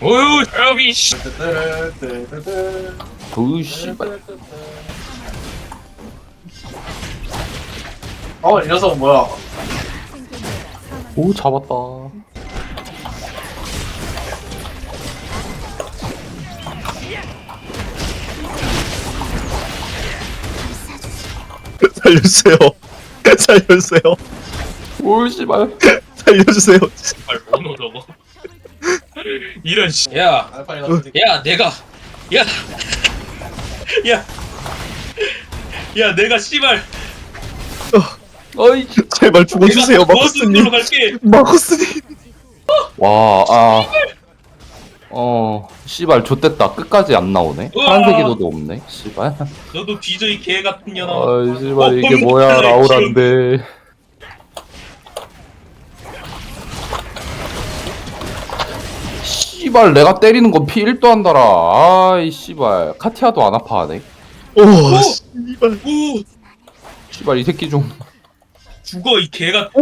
오유 저비 씨. 그 씨발 어, 이 녀석 뭐야? 오 잡았다 살려주세요. 살려주세요. 오 씨발 살려주세요. 저거. 이런 씨. 야, 알파 이 녀석. 야 내가, 야, 야, 야 내가 씨발. 어이 제발 죽어주세요, 내가 마커스님. 마커스님. 와아. 어 씨발 좆됐다. 끝까지 안 나오네? 우와. 파란색 기도도 없네? 씨발. 너도 뒤져 이 개 같은 년아. 어이 씨발 어, 이게 뭐야. 라우라인데 씨발 내가 때리는 건 피 1도 안 달아. 아이 씨발. 카티아도 안 아파하네 오, 오! 씨발. 오, 씨발 이 새끼 좀. 죽어 이 개가. 오,